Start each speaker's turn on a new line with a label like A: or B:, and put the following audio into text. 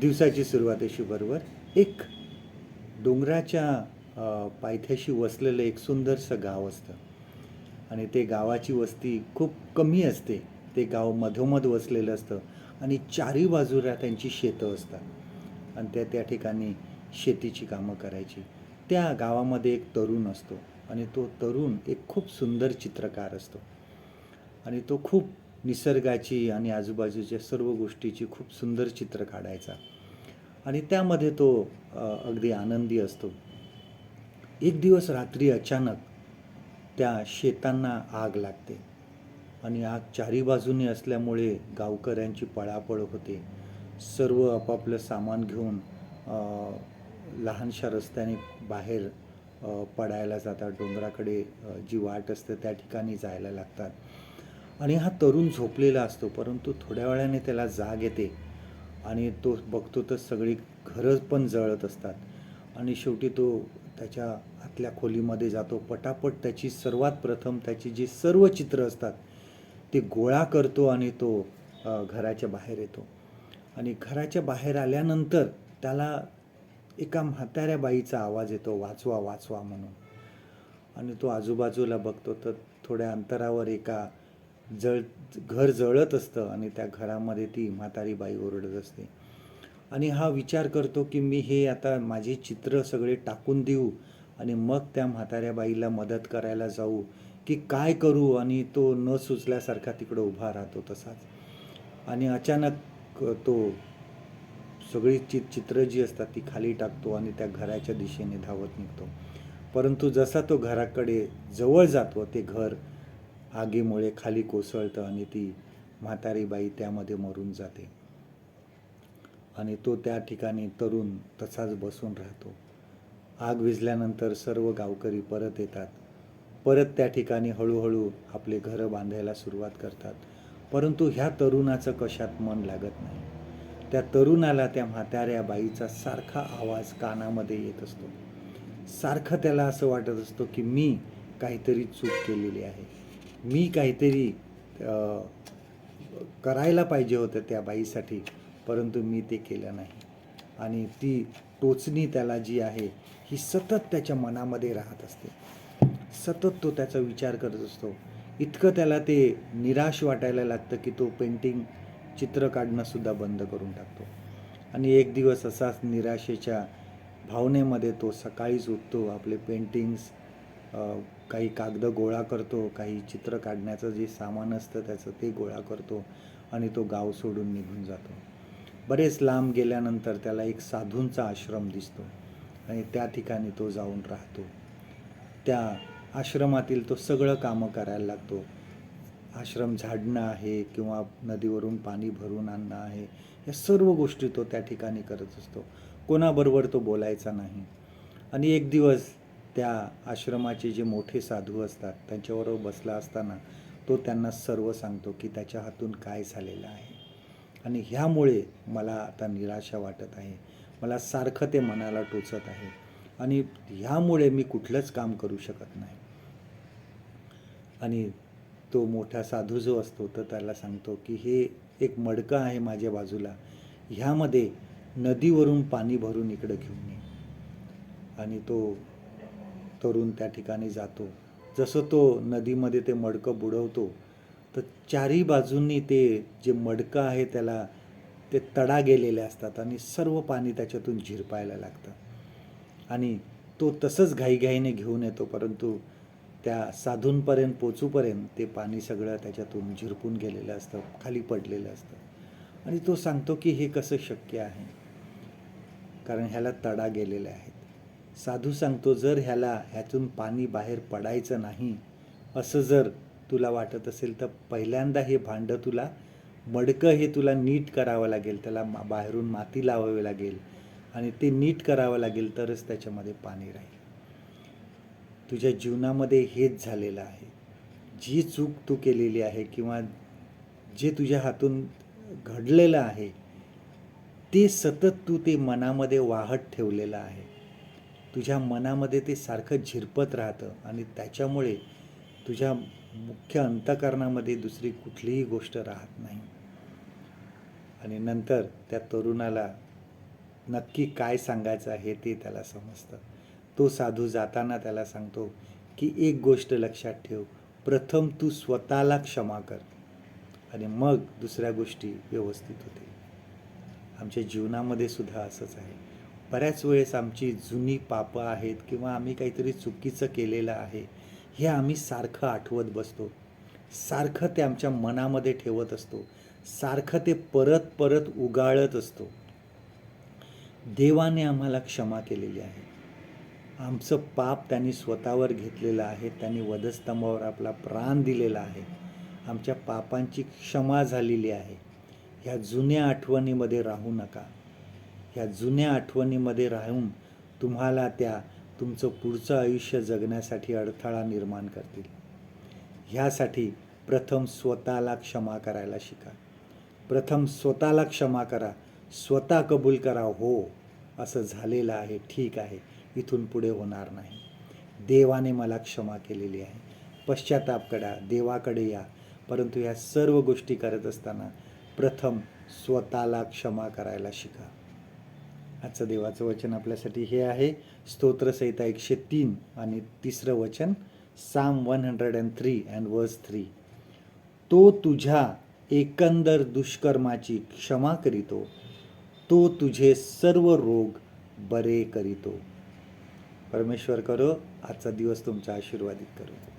A: दिवसाची सुरुवात अशी बरोबर. एक डोंगराच्या पायथ्याशी वसलेलं एक सुंदरसं गाव असतं. आणि ते गावाची वस्ती खूप कमी असते. ते गाव मधोमध वसलेलं असतं. आणि चारी बाजूला त्यांची शेतं असतात. आणि त्या त्या ठिकाणी शेतीची कामं करायची. त्या गावामध्ये एक तरुण असतो. आणि तो तरुण एक खूप सुंदर चित्रकार असतो. आणि तो खूप निसर्गाची आणि आजूबाजूच्या सर्व गोष्टीची खूप सुंदर चित्र काढायचा. आणि त्यामध्ये तो अगदी आनंदी असतो. एक दिवस रात्री अचानक त्या शेतांना आग लागते. आणि आग चारी बाजूने असल्यामुळे गावकऱ्यांची पळापळ होते. सर्व आपापलं सामान घेऊन लहानशा रस्त्याने बाहेर पडायला जातात. डोंगराकडे जी वाट असते त्या ठिकाणी जायला लागतात. आणि हा तरुण झोपलेला असतो परंतु थोड्या वेळाने त्याला जाग येते आणि तो बघतो तर सगळी घरं पण जळत असतात. आणि शेवटी तो त्याच्या आतल्या खोलीमध्ये जातो. पटापट त्याची सर्वात प्रथम त्याची जी सर्व चित्र असतात ते गोळा करतो आणि तो घराच्या बाहेर येतो. आणि घराच्या बाहेर आल्यानंतर त्याला एका म्हाताऱ्या बाईचा आवाज येतो वाचवा वाचवा म्हणून. आणि तो आजूबाजूला बघतो तर थोड्या अंतरावर एका जळ घर जळत असतं आणि त्या घरामध्ये ती म्हातारी बाई ओरडत असते. आणि हा विचार करतो की मी हे आता माझे चित्र सगळे टाकून देऊ आणि मग त्या म्हाताऱ्या बाईला मदत करायला जाऊ की काय करू आणि तो न सुचल्यासारखा तिकडं उभा राहतो तसाच. आणि अचानक तो सगळी चि चित्र जी असतात ती खाली टाकतो आणि त्या घराच्या दिशेने धावत निघतो. परंतु जसा तो घराकडे जवळ जातो ते घर आगीमुळे खाली कोसळतं आणि ती म्हातारी बाई त्यामध्ये मरून जाते. आणि तो त्या ठिकाणी तरुण तसाच बसून राहतो. आग विझल्यानंतर सर्व गावकरी परत येतात. परत त्या ठिकाणी हळूहळू आपले घरं बांधायला सुरुवात करतात. परंतु ह्या तरुणाचं कशात मन लागत नाही? त्या तरुणाला त्या म्हाताऱ्या बाईचा सारखा आवाज कानामध्ये येत असतो. सारखं त्याला असं वाटत असतो की मी काहीतरी चूक केलेली आहे. मी काहीतरी करायला पाहिजे होतं त्या बाईसाठी परंतु मी ते केलं नाही. आणि ती टोचणी त्याला जी आहे ही सतत त्याच्या मनामध्ये राहत असते. सतत तो त्याचा विचार करत असतो. इतकं त्याला ते निराश वाटायला लागतं की तो पेंटिंग चित्र काढणंसुद्धा बंद करून टाकतो. आणि एक दिवस असाच निराशेच्या भावनेमध्ये तो सकाळीच उठतो आपले पेंटिंग्स काही कागद गोळा करतो काही चित्र काढण्याचं जे सामान असतं त्याचं ते गोळा करतो आणि तो गाव सोडून निघून जातो. बरेच लांब गेल्यानंतर त्याला एक साधूंचा आश्रम दिसतो आणि त्या ठिकाणी तो जाऊन राहतो. त्या आश्रमातील तो सगळं कामं करायला लागतो. आश्रम झाडणं आहे किंवा नदीवरून पाणी भरून आणणं आहे या सर्व गोष्टी तो त्या ठिकाणी करत असतो. कोणाबरोबर तो बोलायचा नाही. आणि एक दिवस त्या आश्रमाचे जे मोठे साधू असतात त्यांच्याबरोबर बसला असताना तो त्यांना सर्व सांगतो की त्याच्या हातून काय झालेलं आहे. आणि ह्यामुळे मला आता निराशा वाटत आहे. मला सारखं ते मनाला टोचत आहे. आणि ह्यामुळे मी कुठलंच काम करू शकत नाही. आणि तो मोठा साधू जो असतो तर त्याला सांगतो की हे एक मडकं आहे माझ्या बाजूला. ह्यामध्ये नदीवरून पाणी भरून इकडं घेऊन ये. आणि तो तरुण त्या ठिकाणी जातो. जसं तो नदीमध्ये ते मडकं बुडवतो तर चारही बाजूंनी ते जे मडकं आहे त्याला ते तडा गेलेले असतात आणि सर्व पाणी त्याच्यातून झिरपायला लागतं. आणि तो तसंच घाईघाईने घेऊन येतो परंतु त्या साधूंपर्यंत पोचूपर्यंत ते पाणी सगळं त्याच्यातून झिरपून गेलेलं असतं खाली पडलेलं असतं. आणि तो सांगतो की हे कसं शक्य आहे? कारण ह्याला तडा गेलेले आहेत साधू सांगतो जर ह्याला ह्यातून पाणी बाहेर पडायचं नाही असं जर तुला वाटत असेल तर पहिल्यांदा हे भांडं तुला मडकं हे तुला नीट करावं लागेल. त्याला मा बाहेरून माती लावावी लागेल आणि ते नीट करावं लागेल तरच त्याच्यामध्ये पाणी राहील. तुझ्या जीवनामध्ये हेच झालेलं आहे. जी चूक तू केलेली आहे किंवा जे तुझ्या हातून घडलेलं आहे ते सतत तू ते मनामध्ये वाहत ठेवलेलं आहे. तुझ्या मनामध्ये ते सारखं झिरपत राहतं आणि त्याच्यामुळे तुझ्या मुख्य अंतकरणामध्ये दुसरी कुठलीही गोष्ट राहत नाही. आणि नंतर त्या तरुणाला नक्की काय सांगायचं आहे ते त्याला समजतं. तो साधू जाताना त्याला सांगतो की एक गोष्ट लक्षात ठेव. प्रथम तू स्वतःला क्षमा कर आणि मग दुसऱ्या गोष्टी व्यवस्थित होते आमच्या जीवनामध्ये सुद्धा असंच आहे. बऱ्याच वेळेस आमची जुनी पापं आहेत किंवा आम्ही काहीतरी चुकीचं केलेलं आहे हे आम्ही सारखं आठवत बसतो. सारखं ते आमच्या मनामध्ये ठेवत असतो. सारखं ते परत परत उगाळत असतो. देवाने आम्हाला क्षमा केलेली आहे. आमचं पाप त्यांनी स्वतःवर घेतलेलं आहे त्यांनी वधस्तंभावर आपला प्राण दिलेला आहे. आमच्या पापांची क्षमा झालेली आहे. ह्या जुन्या आठवणीमध्ये राहू नका. ह्या जुन्या आठवणीमध्ये राहून तुम्हाला त्या तुमचं पुढचं आयुष्य जगण्यासाठी अडथळा निर्माण करतील. ह्यासाठी प्रथम स्वतःला क्षमा करायला शिका. प्रथम स्वतःला क्षमा करा. स्वतः कबूल करा हो असं झालेलं आहे ठीक आहे इथून पुढे होणार नाही. देवाने मला क्षमा केलेली आहे. पश्चाताप करा देवाकडे या. परंतु ह्या सर्व गोष्टी करत असताना प्रथम स्वतःला क्षमा करायला शिका. आजचं देवाचं वचन आपल्यासाठी हे आहे. स्तोत्रसहिता एकशे तीन आणि तिसरं वचन psalm one hundred and three and verse three तो तुझ्या एकंदर दुष्कर्माची क्षमा करीतो. तो तुझे सर्व रोग बरे करीतो. परमेश्वर करो आजचा दिवस तुमचा आशीर्वादित करो.